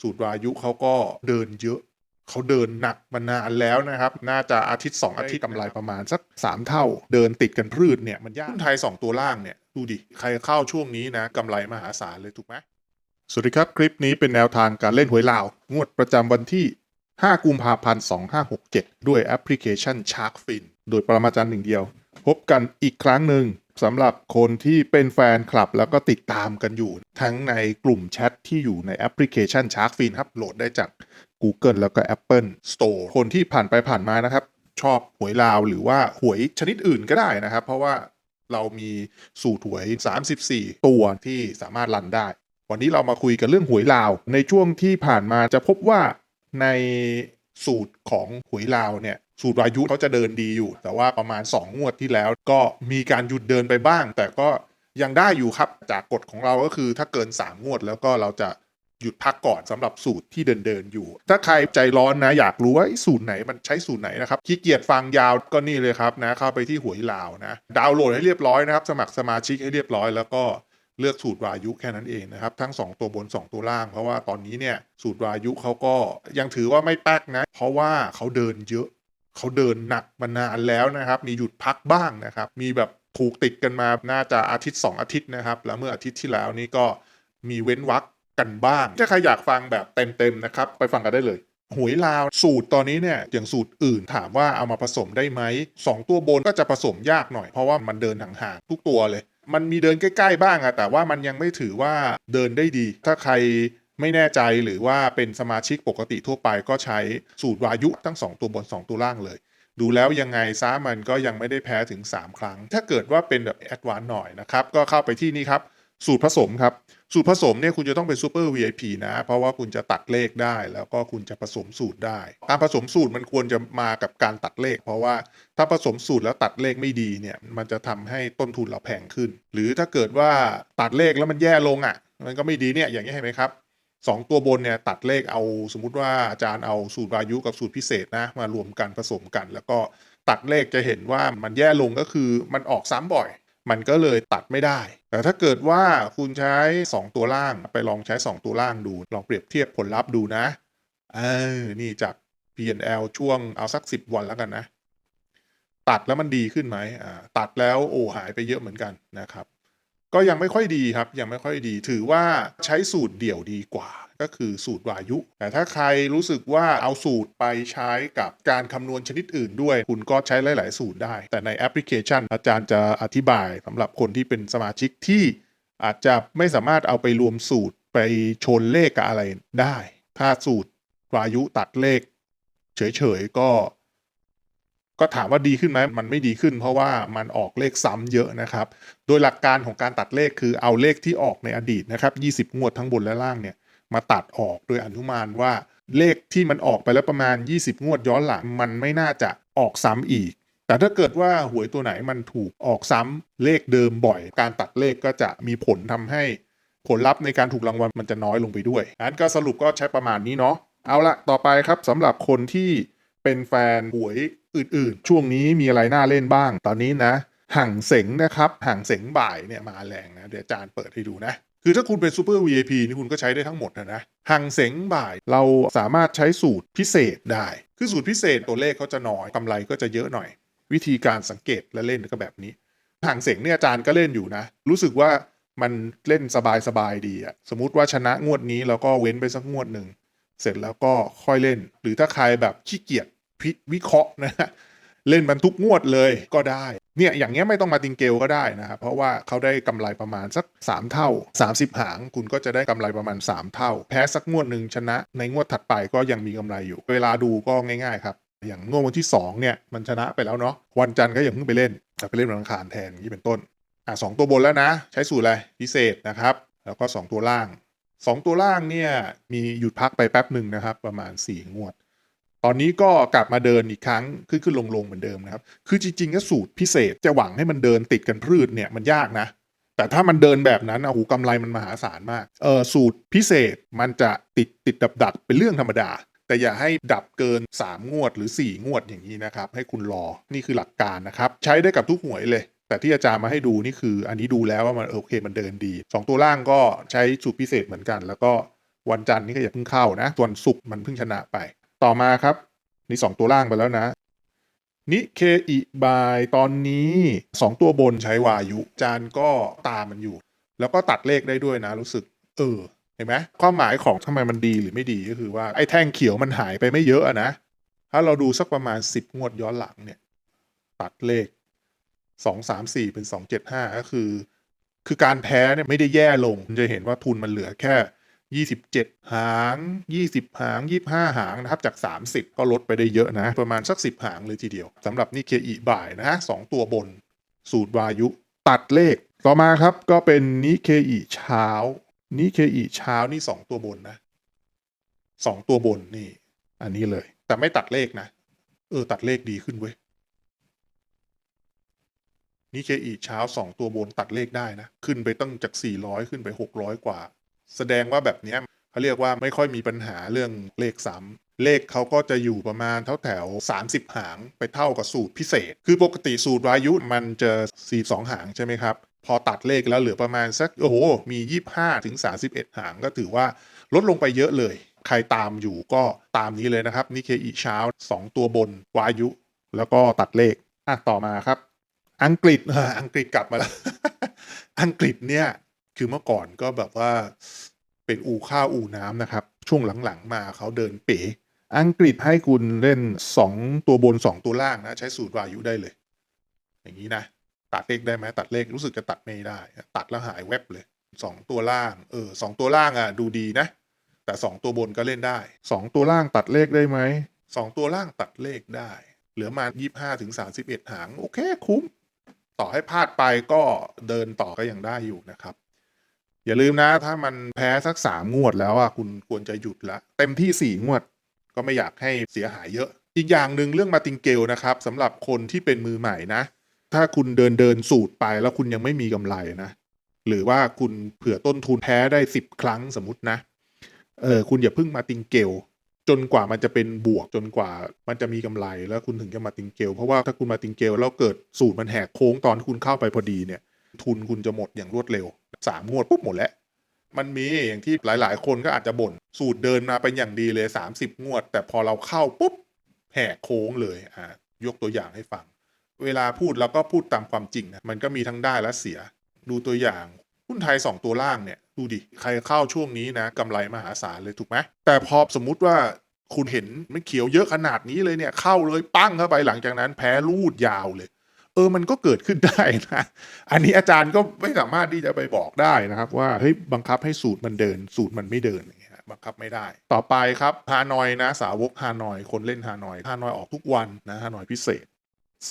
สูตรวายุเขาก็เดินเยอะเขาเดินหนักมานานแล้วนะครับ น่าจะอาทิตย์ 2 อาทิตย์กำไรประมาณสัก 3 เท่า เดินติดกันพืชเนี่ยมันยากหุ้นไทย 2 ตัวล่างเนี่ย ดูดิ ใครเข้าช่วงนี้นะกำไรมหาศาลเลยถูกไหมสวัสดีครับ คลิปนี้เป็นแนวทางการเล่นหวยลาว งวดประจำวันที่ 5 กุมภาพันธ์ 2567 ด้วยแอปพลิเคชัน Sharkfin โดยปรมาจารย์หนึ่งเดียว พบกันอีกครั้งหนึ่ง สำหรับคนที่เป็นแฟนคลับแล้วก็ติดตามกันอยู่ ทั้งในกลุ่มแชทที่อยู่ในแอปพลิเคชัน Sharkfin ครับโหลดได้จาก Google แล้วก็ Apple Store คนที่ผ่านไปผ่านมานะครับ ชอบหวยลาวหรือว่าหวยชนิดอื่นก็ได้นะครับ เพราะว่าเรามีสูตรหวย 34 ตัวที่สามารถรันได้ วันนี้เรามาคุยกันเรื่องหวยลาว ในช่วงที่ผ่านมาจะพบว่าในสูตรของหวยลาวเนี่ย สูตรวายุเขาจะเดินดีอยู่ แต่ว่าประมาณ 2 งวดที่แล้ว ก็มีการหยุดเดินไปบ้าง แต่ก็ยังได้อยู่ครับจากกฎของเราก็คือถ้าเกิน 3 งวดแล้วก็เราจะหยุดพักก่อนสำหรับสูตรที่เดินเดินอยู่ ถ้าใครใจร้อนนะอยากรู้ว่าสูตรไหนมันใช้สูตรไหนนะครับขี้เกียจฟังยาวก็นี่เลยครับนะเข้าไปที่หวยลาวนะดาวน์โหลดให้เรียบร้อยนะครับ สมัครสมาชิกให้เรียบร้อยแล้วก็เลือกสูตรวายุแค่นั้นเองนะครับ ทั้ง 2 ตัวบน 2 ตัวล่าง เพราะว่าตอนนี้เนี่ยสูตรวายุเขาก็ยังถือว่าไม่แป๊กนะ เพราะว่าเขาเดินเยอะ เขาเดินหนักมานานแล้วนะครับ มีหยุดพักบ้างนะครับ มีแบบถูกติดกันมาน่าจะอาทิตย์ 2 อาทิตย์นะครับ แล้วเมื่ออาทิตย์ที่แล้วนี่ก็มีเว้นวักกันบ้าง ถ้าใครอยากฟังแบบเต็มๆนะครับ ไปฟังกันได้เลยหวยลาวสูตรตอนนี้เนี่ยอย่างสูตรอื่นถามว่าเอามาผสมได้ไหมสองตัวบนก็จะผสมยากหน่อยเพราะว่ามันเดินห่างๆทุกตัวเลย มันมีเดินใกล้ ๆ บ้างอะแต่ว่ามันยังไม่ถือว่าเดินได้ดี ถ้าใคร ไม่แน่ใจหรือว่าเป็นสมาชิกปกติทั่วไปก็ใช้สูตรวายุทั้ง 2 ตัวบน 2 ตัวล่างเลย ดูแล้วยังไงซะมันก็ยังไม่ได้แพ้ถึง 3 ครั้ง ถ้าเกิดว่าเป็นแบบแอดวานหน่อยนะครับ ก็เข้าไปที่นี่ครับ สูตรผสมครับ สูตรผสมเนี่ยคุณจะต้องเป็นซูเปอร์ VIP นะ เพราะว่าคุณจะตัดเลขได้ แล้วก็คุณจะผสมสูตรได้ การผสมสูตรมันควรจะมากับการตัดเลข เพราะว่าถ้าผสมสูตรแล้วตัดเลขไม่ดีเนี่ย มันจะทำให้ต้นทุนเราแพงขึ้น หรือถ้าเกิดว่าตัดเลขแล้วมันแย่ลงอะ มันก็ไม่ดีเนี่ย อย่างนี้เห็นไหมครับ สองตัวบนเนี่ยตัดเลขเอาสมมุติว่าอาจารย์เอาสูตรวายุกับสูตรพิเศษนะมารวมกันผสมกัน แล้วก็ตัดเลขจะเห็นว่ามันแย่ลงก็คือมันออกซ้ำบ่อย มันก็เลยตัดไม่ได้ แต่ถ้าเกิดว่าคุณใช้ 2 ตัวล่างไปลองใช้ 2 ตัวล่างดูลองเปรียบเทียบผลลัพธ์ดูนะเออนี่จาก P&L ช่วงเอาสัก 10 วันแล้วกันนะ ตัดแล้วมันดีขึ้นไหมอ่าตัดแล้วโอ้หายไปเยอะเหมือนกันนะครับ ก็ยังไม่ค่อยดีครับ ยังไม่ค่อยดี ถือว่าใช้สูตรเดี่ยวดีกว่า ก็คือสูตรวายุ แต่ถ้าใครรู้สึกว่าเอาสูตรไปใช้กับการคำนวณชนิดอื่นด้วย คุณก็ใช้หลาย ๆ สูตรได้ แต่ในแอปพลิเคชัน อาจารย์จะอธิบายสำหรับคนที่เป็นสมาชิกที่อาจจะไม่สามารถเอาไปรวมสูตรไปชนเลขกับอะไรได้ ถ้าสูตรวายุตัดเลข เฉย ๆ ก็ ก็ถามว่าดีขึ้นไหมมันไม่ดีขึ้น เพราะว่ามันออกเลขซ้ำเยอะนะครับ โดยหลักการของการตัดเลขคือเอาเลขที่ออกในอดีตนะครับ20 งวดทั้งบนและล่างเนี่ยมาตัดออกโดยอนุมานว่าเลขที่มันออกไปแล้วประมาณ 20 งวดย้อนหลัง มันไม่น่าจะออกซ้ำอีก แต่ถ้าเกิดว่าหวยตัวไหนมันถูกออกซ้ำเลขเดิมบ่อย การตัดเลขก็จะมีผลทำให้ผลลัพธ์ในการถูกรางวัลมันจะน้อยลงไปด้วยงั้นก็สรุปก็ใช้ประมาณนี้เนาะเอาละต่อไปครับสำหรับคนที่เป็นแฟนหวย อื่นๆ ช่วงนี้มีอะไรน่าเล่นบ้าง ตอนนี้นะห่างเสงนะครับห่างเสงบ่ายเนี่ยมาแรงนะ เดี๋ยวอาจารย์เปิดให้ดูนะคือถ้าคุณเป็นซูเปอร์ VIP นี่คุณก็ใช้ได้ทั้งหมดนะนะห่างเสงบ่ายเราสามารถใช้สูตรพิเศษได้ คือสูตรพิเศษตัวเลขเขาจะน้อยกำไรก็จะเยอะหน่อย วิธีการสังเกตและเล่นก็แบบนี้ห่างเสงเนี่ยอาจารย์ก็เล่นอยู่นะ รู้สึกว่ามันเล่นสบายๆดีอะสมมติว่าชนะงวดนี้แล้วก็เว้นไปสักงวดหนึ่งเสร็จแล้วก็ค่อยเล่น หรือถ้าใครแบบขี้เกียจ พิวิเคราะห์นะฮะเล่นมันทุกงวดเลยก็ได้ เนี่ยอย่างเงี้ยไม่ต้องมาติงเกลก็ได้นะครับ เพราะว่าเขาได้กำไรประมาณสัก 3 เท่า 30 หาง คุณก็จะได้กำไรประมาณ 3 เท่า แพ้สักงวดหนึ่งชนะ ในงวดถัดไปก็ยังมีกำไรอยู่ เวลาดูก็ง่ายๆครับ อย่างงวดวันที่ 2 เนี่ยมันชนะไปแล้วเนาะวันจันทร์ก็อย่าเพิ่งไปเล่นแต่ไปเล่นวันอังคารแทนอย่างนี้เป็นต้นอะสองตัวบนแล้วนะ ใช้สูตรอะไรพิเศษนะครับ แล้วก็ 2 ตัวล่างสองตัวล่างเนี่ยมีหยุดพักไปแป๊บหนึ่งนะครับ ประมาณ 4 งวด ตอนนี้ก็กลับมาเดินอีกครั้งขึ้นขึ้นลงลงเหมือนเดิมนะครับ คือจริงๆก็สูตรพิเศษจะหวังให้มันเดินติดกันพืชเนี่ยมันยากนะ แต่ถ้ามันเดินแบบนั้นอะโอ้โหกำไรมันมหาศาลมาก เออสูตรพิเศษมันจะติดติดดับดับเป็นเรื่องธรรมดา แต่อย่าให้ดับเกิน 3 งวดหรือ 4 งวดอย่างนี้นะครับ ให้คุณรอนี่คือหลักการนะครับ ใช้ได้กับทุกหวยเลย แต่ที่อาจารย์มาให้ดูนี่คือ อันนี้ดูแล้วว่ามันโอเคมันเดินดี 2 ตัวล่างก็ใช้สูตรพิเศษเหมือนกัน แล้วก็วันจันทร์นี่ก็อย่าเพิ่งเข้านะส่วนศุกร์มันเพิ่งชนะไป ต่อมาครับ นี่สองตัวล่างไปแล้วนะ นิเคอิบายตอนนี้สองตัวบนใช้วายุ จานก็ตามมันอยู่ แล้วก็ตัดเลขได้ด้วยนะ รู้สึก เออ เห็นไหมความหมายของทำไมมันดีหรือไม่ดีก็คือว่าไอ้แท่งเขียวมันหายไปไม่เยอะนะ ถ้าเราดูสักประมาณ10งวดย้อนหลังเนี่ย ตัดเลข2 3 4เป็น2 7 5ก็คือ คือการแพ้เนี่ยไม่ได้แย่ลงคุณจะเห็นว่าทุนมันเหลือแค่ 27หาง20หาง25หางนะครับจาก30ก็ลดไปได้เยอะนะ ประมาณสัก10หางเลยทีเดียวสำหรับนิเคอิบ่ายนะฮะสองตัวบน สูตรวายุตัดเลข ต่อมาครับก็เป็นนิเคอิเช้านิเคอิเช้านี่2ตัวบนนะ2ตัวบนนี่ อันนี้เลย แต่ไม่ตัดเลขนะ เออ ตัดเลขดีขึ้นเว้ยนิเคอีเช้าสองตัวบนตัดเลขได้นะ ขึ้นไปตั้งจาก400ขึ้นไป600กว่า แสดงว่าแบบเนี้ยเขาเรียกว่าไม่ค่อยมีปัญหาเรื่องเลขซ้ำเลขเขาก็จะอยู่ประมาณเท่าแถว 30 หางไปเท่ากับสูตรพิเศษ คือปกติสูตรวายุมันจะ42หางใช่ไหมครับ พอตัดเลขแล้วเหลือประมาณสักโอ้โหมี 25ถึง31 หางก็ถือว่าลดลงไปเยอะเลย ใครตามอยู่ก็ตามนี้เลยนะครับนิเคอีเช้า 2 ตัวบนวายุ แล้วก็ตัดเลขอะต่อมาครับ อังกฤษอังกฤษกลับมาแล้วอังกฤษเนี่ย คือเมื่อก่อนก็แบบว่าเป็นอู่ข้าวอู่น้ำนะครับ ช่วงหลังๆมาเขาเดินเป๋ อังกฤษให้คุณเล่น 2 ตัวบน 2 ตัวล่างนะ ใช้สูตรวายุได้เลย อย่างนี้นะ ตัดเลขได้ไหมตัดเลขรู้สึกจะตัดไม่ได้ ตัดแล้วหายแวบเลย 2 ตัวล่าง เออสองตัวล่างอะ ดูดีนะ แต่ 2 ตัวบนก็เล่นได้ 2 ตัวล่างตัดเลขได้ไหมสองตัวล่างตัดเลขได้ เหลือมา 25ถึง31 หาง โอเค คุ้ม ต่อให้พลาดไปก็เดินต่อก็ยังได้อยู่นะครับ อย่าลืมนะ ถ้ามันแพ้สักสามงวดแล้วอะคุณควรจะหยุดละ เต็มที่สี่งวด ก็ไม่อยากให้เสียหายเยอะ อีกอย่างหนึ่งเรื่องมาติงเกลนะครับสำหรับคนที่เป็นมือใหม่นะ ถ้าคุณเดินเดินสูตรไปแล้วคุณยังไม่มีกำไรนะ หรือว่าคุณเผื่อต้นทุนแพ้ได้สิบครั้งสมมตินะเออคุณอย่าพิ่งมาติงเกลจนกว่ามันจะเป็นบวกจนกว่ามันจะมีกำไรแล้วคุณถึงจะมาติงเกลเพราะว่าถ้าคุณมาติงเกลแล้วเกิดสูตรมันแหกโค้งตอนคุณเข้าไปพอดีเนี่ย ทุนคุณจะหมดอย่างรวดเร็วสามงวดปุ๊บหมดแล้ว มันมีอย่างที่หลาย ๆ คนก็อาจจะบ่นสูตรเดินมาเป็นอย่างดีเลย 30 งวด แต่พอเราเข้าปุ๊บแหกโค้งเลยอ่ายกตัวอย่างให้ฟัง เวลาพูดเราก็พูดตามความจริงนะมันก็มีทั้งได้และเสีย ดูตัวอย่างหุ้นไทย 2 ตัวล่างเนี่ยดูดิใครเข้าช่วงนี้นะกำไรมหาศาลเลยถูกไหมแต่พอสมมุติว่าคุณเห็นมันเขียวเยอะขนาดนี้เลยเนี่ยเข้าเลยปั้งเข้าไปหลังจากนั้นแพ้รูดยาวเลย ออมันก็เกิดขึ้นได้นะอันนี้อาจารย์ก็ไม่สามารถที่จะไปบอกได้นะครับ ว่าเฮ้ยบังคับให้สูตรมันเดิน สูตรมันไม่เดินอย่างเงี้ยบังคับไม่ได้ ต่อไปครับฮานอยนะ สาวกฮานอย คนเล่นฮานอยฮานอยออกทุกวันนะฮานอยพิเศษ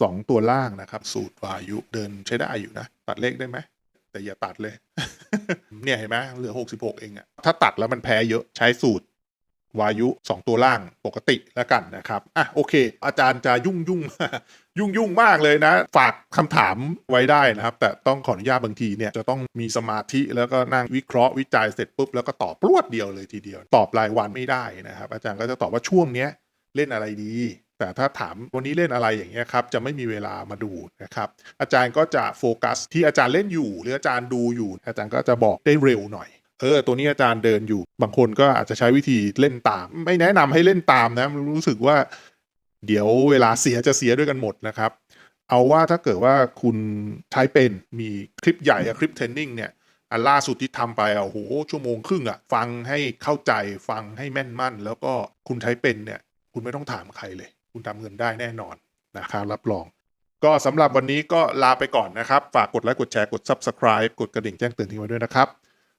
สองตัวล่างนะครับ สูตรวายุเดินใช้ได้อยู่นะ ตัดเลขได้ไหมแต่อย่าตัดเลย เนี่ยเห็นไหมเหลือ 66 เองอะถ้าตัดแล้วมันแพ้เยอะใช้สูตร วายุ 2 ตัวล่างปกติแล้วกันนะครับ อะโอเค อาจารย์จะยุ่งยุ่งยุ่งยุ่งมากเลยนะ ฝากคำถามไว้ได้นะครับ แต่ต้องขออนุญาตบางทีเนี่ยจะต้องมีสมาธิแล้วก็นั่งวิเคราะห์วิจัยเสร็จปุ๊บแล้วก็ตอบรวดเดียวเลยทีเดียว ตอบรายวันไม่ได้นะครับ อาจารย์ก็จะตอบว่าช่วงเนี้ยเล่นอะไรดี แต่ถ้าถามวันนี้เล่นอะไรอย่างเงี้ยครับจะไม่มีเวลามาดูนะครับอาจารย์ก็จะโฟกัสที่อาจารย์เล่นอยู่ หรืออาจารย์ดูอยู่ อาจารย์ก็จะบอกได้เร็วหน่อย เออตัวนี้อาจารย์เดินอยู่ บางคนก็อาจจะใช้วิธีเล่นตาม ไม่แนะนำให้เล่นตามนะรู้สึกว่า เดี๋ยวเวลาเสียจะเสียด้วยกันหมดนะครับ เอาว่าถ้าเกิดว่าคุณใช้เป็นมีคลิปใหญ่คลิปเทรนนิ่งเนี่ยอันล่าสุดที่ทำไปอะโอ้โหชั่วโมงครึ่งอะ ฟังให้เข้าใจฟังให้แม่นมั่น แล้วก็คุณใช้เป็นเนี่ย คุณไม่ต้องถามใครเลย คุณทำเงินได้แน่นอนนะครับรับรอง ก็สำหรับวันนี้ก็ลาไปก่อนนะครับ ฝากกดไลค์กดแชร์กด Subscribe กดกระดิ่งแจ้งเตือนทิ้งไว้ด้วยนะครับ